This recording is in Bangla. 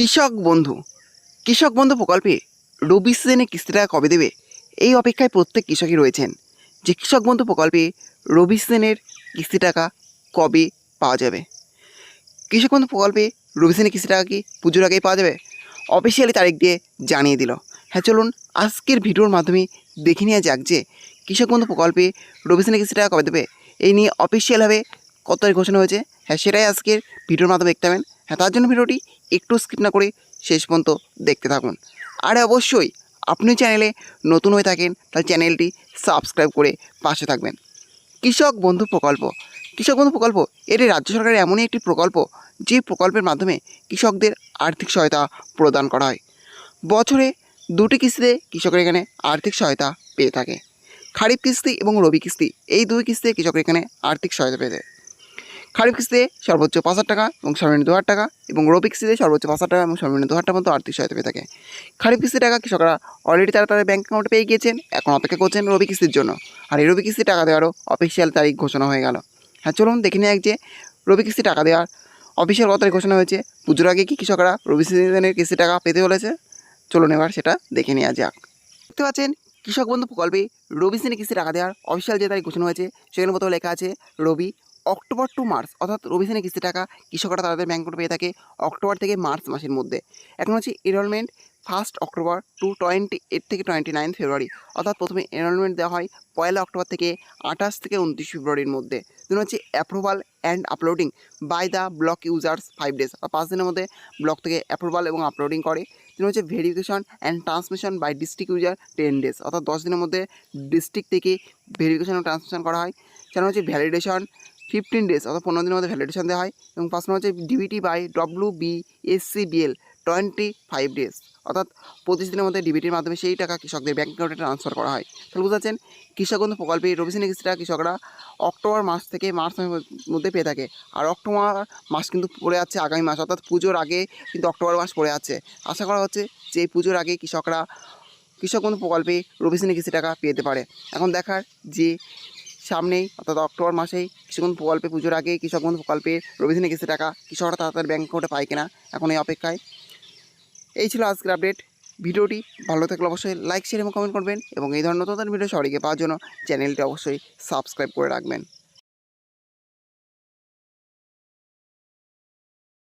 কৃষক বন্ধু কৃষক বন্ধু প্রকল্পে রবি সিজনে কিস্তি টাকা কবে দেবে? এই অপেক্ষায় প্রত্যেক কৃষকই রয়েছেন। যে কৃষক বন্ধু প্রকল্পে রবি সিজনের কিস্তি টাকা কবে পাওয়া যাবে? কৃষক বন্ধু প্রকল্পে রবি সিজনের কিস্তি টাকা কি পুজোর আগেই পাওয়া যাবে? অফিসিয়ালি তারিখ দিয়ে জানিয়ে দিল। হ্যাঁ চলুন আজকের ভিডিওর মাধ্যমে দেখে নেওয়া যাক যে কৃষক বন্ধু প্রকল্পে রবি সিজনের কিস্তি টাকা কবে দেবে। এই নিয়ে অফিসিয়ালভাবে কত ঘোষণা হয়েছে? হ্যাঁ সেটাই আজকের ভিডিওর মাধ্যমে দেখতে পাবেন। হ্যাঁ তার জন্য ভিডিওটি একটু স্কিপ না করে শেষ পর্যন্ত দেখতে থাকুন। আর অবশ্যই, আপনি চ্যানেলে নতুন হয়ে থাকেন, তাহলে চ্যানেলটি সাবস্ক্রাইব করে পাশে থাকবেন। কৃষক বন্ধু প্রকল্প। কৃষক বন্ধু প্রকল্প, এটি রাজ্য সরকারের এমনই একটি প্রকল্প, যে প্রকল্পের মাধ্যমে কৃষকদের আর্থিক সহায়তা প্রদান করা হয়। বছরে দুটি কিস্তিতে কৃষকের এখানে আর্থিক সহায়তা পেয়ে থাকে। খারিফ কিস্তি এবং রবি কিস্তি, এই দুই কিস্তিতে কৃষকের এখানে আর্থিক সহায়তা পেয়ে থাকে। খারিফ কিস্তিতে সর্বোচ্চ পাঁচ হাজার টাকা এবং সর্বনিম্ন দু হাজার টাকা এবং রবি কিস্তিতে সর্বোচ্চ পাঁচ হাজার টাকা এবং সর্বনিম্ন দু হাজার টাকা মতো আর্থিক সহায়তা পেয়ে থাকে। খারিফ কিস্তির টাকা কৃষকরা অলরেডি তারা তাদের ব্যাঙ্ক অ্যাকাউন্টে পেয়ে গিয়েছেন, এখন অপেক্ষা করছেন রবি কিস্তির জন্য। আর এই রবি কিস্তির টাকা দেওয়ারও অফিসিয়াল তারিখ ঘোষণা হয়ে গেল। হ্যাঁ চলুন দেখে এক যে রবি কিস্তি টাকা দেওয়ার অফিসিয়াল কত তারিখ ঘোষণা হয়েছে। পুজোর আগে কি কৃষকরা রবি সিজনের কিস্তি টাকা পেতে চলেছে চলুন এবার সেটা দেখে নেওয়া যাক। দেখতে পাচ্ছেন, কৃষক বন্ধু প্রকল্পে রবি সিজনে কিস্তি টাকা দেওয়ার অফিসিয়াল যে তারিখ ঘোষণা হয়েছে সেখানে মতো লেখা আছে রবি অক্টোবর টু মার্চ অর্থাৎ রবি সিজনে কিস্তি টাকা কৃষকরা তাদের ব্যাঙ্ক পেয়ে থাকে অক্টোবর থেকে মার্চ মাসের মধ্যে। এখন হচ্ছে enrolment first October to twenty eight থেকে টোয়েন্টি নাইন ফেব্রুয়ারি, অর্থাৎ প্রথমে এনরোলমেন্ট দেওয়া হয় পয়লা অক্টোবর থেকে আঠাশ থেকে উনত্রিশ ফেব্রুয়ারির মধ্যে। দিন হচ্ছে approval and uploading by the block users five days আর পাঁচ দিনের মধ্যে ব্লক থেকে অ্যাপ্রুভাল এবং আপলোডিং করে। দিন হচ্ছে verification and transmission by district user ten days অর্থাৎ দশ দিনের মধ্যে ডিস্ট্রিক্ট থেকে ভেরিফিকেশন ও ট্রান্সমিশন করা হয়। সেখানে হচ্ছে ভ্যালিডেশন ফিফটিন ডেজ অর্থাৎ পনেরো দিনের মধ্যে ভ্যালিডেশন দেওয়া হয় এবং পাঁচ নম্বর হচ্ছে DBT by W B SC BL twenty five days অর্থাৎ পঁচিশ দিনের মধ্যে ডিবিটির মাধ্যমে সেই টাকা কৃষকদের ব্যাঙ্ক অ্যাকাউন্টে ট্রান্সফার করা হয়। তাহলে বুঝতে পারছেন কৃষক বন্ধু প্রকল্পে রবি কিস্তিটা কৃষকরা অক্টোবর মাস থেকে মার্চ মাসের মধ্যে পেয়ে থাকে। আর অক্টোবর মাস কিন্তু পড়ে আছে আগামী মাস, অর্থাৎ পুজোর আগে কিন্তু অক্টোবর মাস পড়ে আছে আশা করা হচ্ছে যে পুজোর আগে কৃষকরা কৃষক বন্ধু প্রকল্পে রবি কিস্তি টাকা পেতে পারে। এখন দেখার যে সামনেই, অর্থাৎ অক্টোবর মাসেই কৃষকবন্ধু প্রকল্পে পুজোর আগে কৃষক বন্ধু প্রকল্পে রবিধানে গেছে টাকা কৃষকরা তাড়াতাড়ি ব্যাঙ্ক অ্যাকাউন্টে পায় কিনা, এখন এই অপেক্ষায়। এই ছিল আজকের আপডেট ভিডিওটি ভালো থাকলে অবশ্যই লাইক শেয়ার এবং কমেন্ট করবেন এবং এই ধরনের নতুন ভিডিও সবাইকে পাওয়ার জন্য চ্যানেলটি অবশ্যই সাবস্ক্রাইব করে রাখবেন।